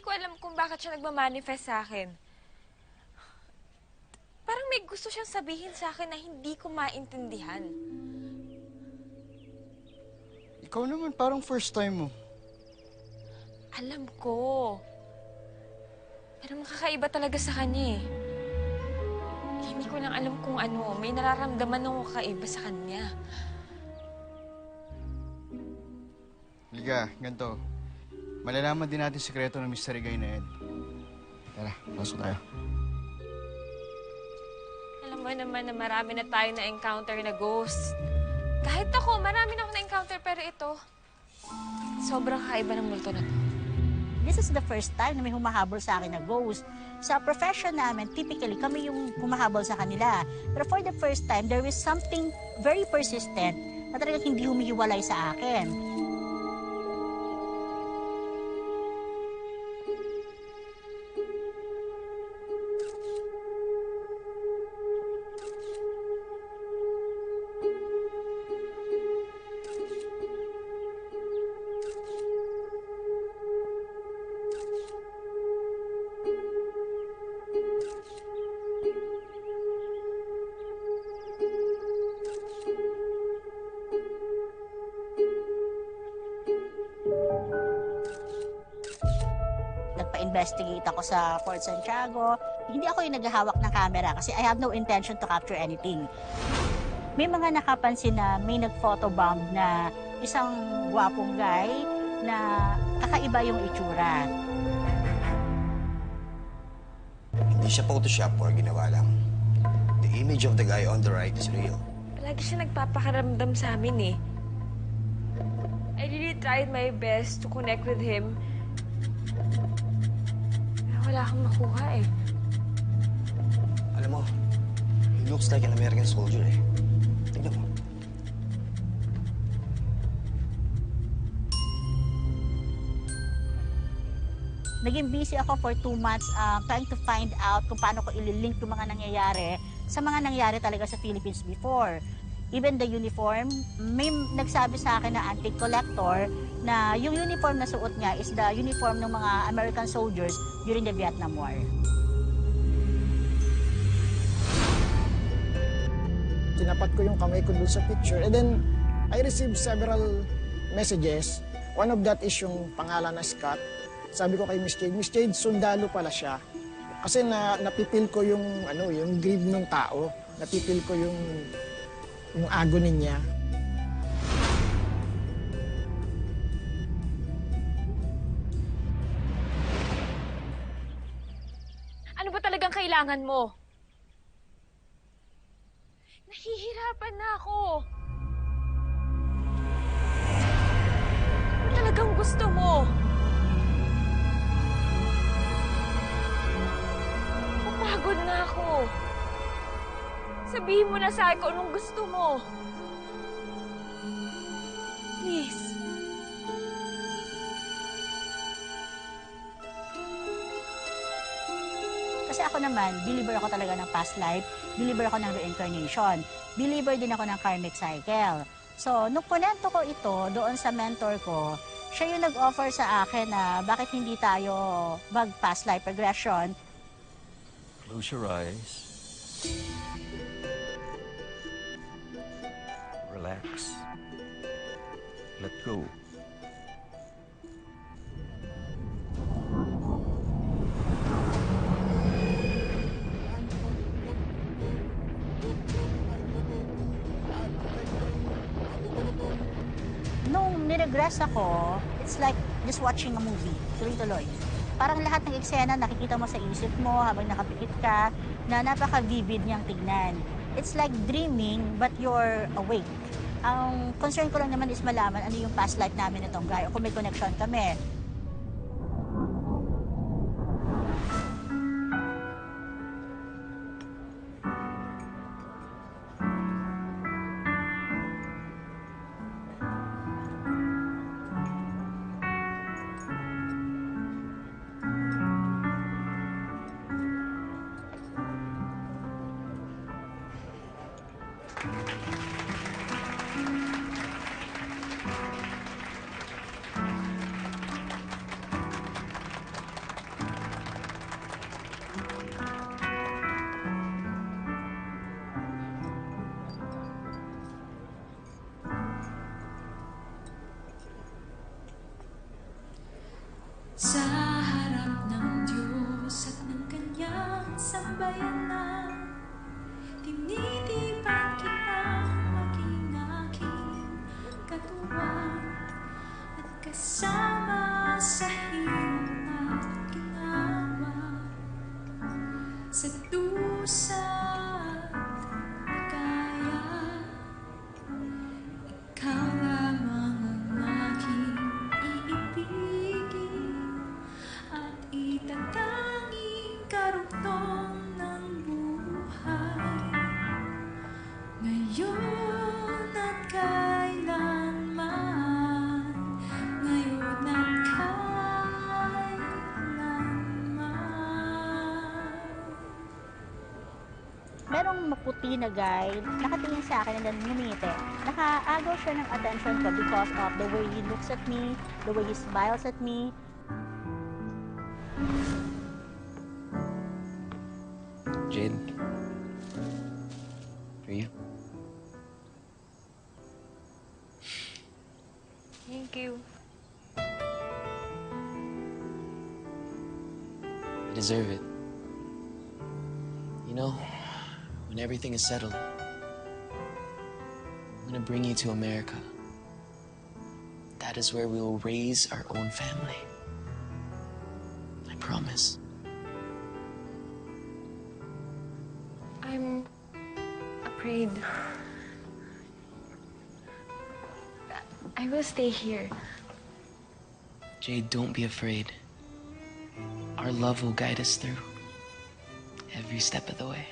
hindi ko alam kung bakit siya nagmamanifest sa akin. Parang may gusto siyang sabihin sa akin na hindi ko maintindihan. Ikaw naman parang first time mo. Alam ko. Pero makakaiba talaga sa kanya eh. Hindi ko lang alam kung ano. May nararamdaman akong kakaiba sa kanya. Liga, ganito. Malalaman din natin sikreto ng Mr. Rigay na Ed. Tara, pasok tayo. Alam mo naman na marami na tayo na-encounter na ghost. Kahit ako, marami na ako na-encounter pero ito, sobrang kakaiba ng multo na to. This is the first time na may humahabol sa akin na ghost. Sa profession namin, typically, kami yung humahabol sa kanila. Pero for the first time, there is something very persistent na talagang hindi humihiwalay sa akin. Nagpa-investigate ako sa Fort Santiago. Hindi ako yung naghahawak ng camera kasi I have no intention to capture anything. May mga nakapansin na may nag-photobomb na isang gwapong guy na kakaiba yung itsura. Hindi siya Photoshop or ginawa lang. The image of the guy on the right is real. Palagi siya nagpapakaramdam sa amin eh. I really tried my best to connect with him. Wala akong makuha eh. Alam mo, he looks like an American soldier eh. Tingnan mo. Naging busy ako for two months um, trying to find out kung paano ko ililink yung mga nangyayari sa mga nangyari talaga sa Philippines before. Even the uniform, may nagsabi sa akin na antique collector na yung uniform na suot niya is the uniform ng mga American soldiers during the Vietnam War. tinapat ko yung kamay ko dun sa picture. And then, I received several messages. One of that is yung pangalan na Scott. Sabi ko kay Miss Jade, Miss Jade, sundalo pala siya. Kasi na, napipil ko yung, ano, yung grief ng tao. Napipil ko yung, yung agony niya. Ano ba talagang kailangan mo? Nahihirapan na ako. Ano talagang gusto mo? Papagod na ako. Sabihin mo na sa akin kung anong gusto mo. Please. Kasi ako naman, believer ako talaga ng past life, believer ako ng reincarnation, believer din ako ng karmic cycle. So, nung kunento ko ito doon sa mentor ko, siya yung nag-offer sa akin na bakit hindi tayo mag-past life regression. Close your eyes. Relax. Let go. Nung niregress ako, it's like just watching a movie, tuloy-tuloy. Parang lahat ng eksena nakikita mo sa isip mo habang nakapikit ka na napaka-vivid niyang tignan. It's like dreaming but you're awake. Ang concern ko lang naman is malaman ano yung past life namin itong guy o kung may connection kami. kasama sa hirap at ginawa sa dusa isang maputi na guy, nakatingin sa akin and then ngumiti. Nakaagaw siya ng attention ko because of the way he looks at me, the way he smiles at me. Jade. You. Thank you. You deserve it. You know, when everything is settled, I'm gonna bring you to America. That is where we will raise our own family. I promise. I'm afraid. I will stay here. Jade, don't be afraid. Our love will guide us through every step of the way.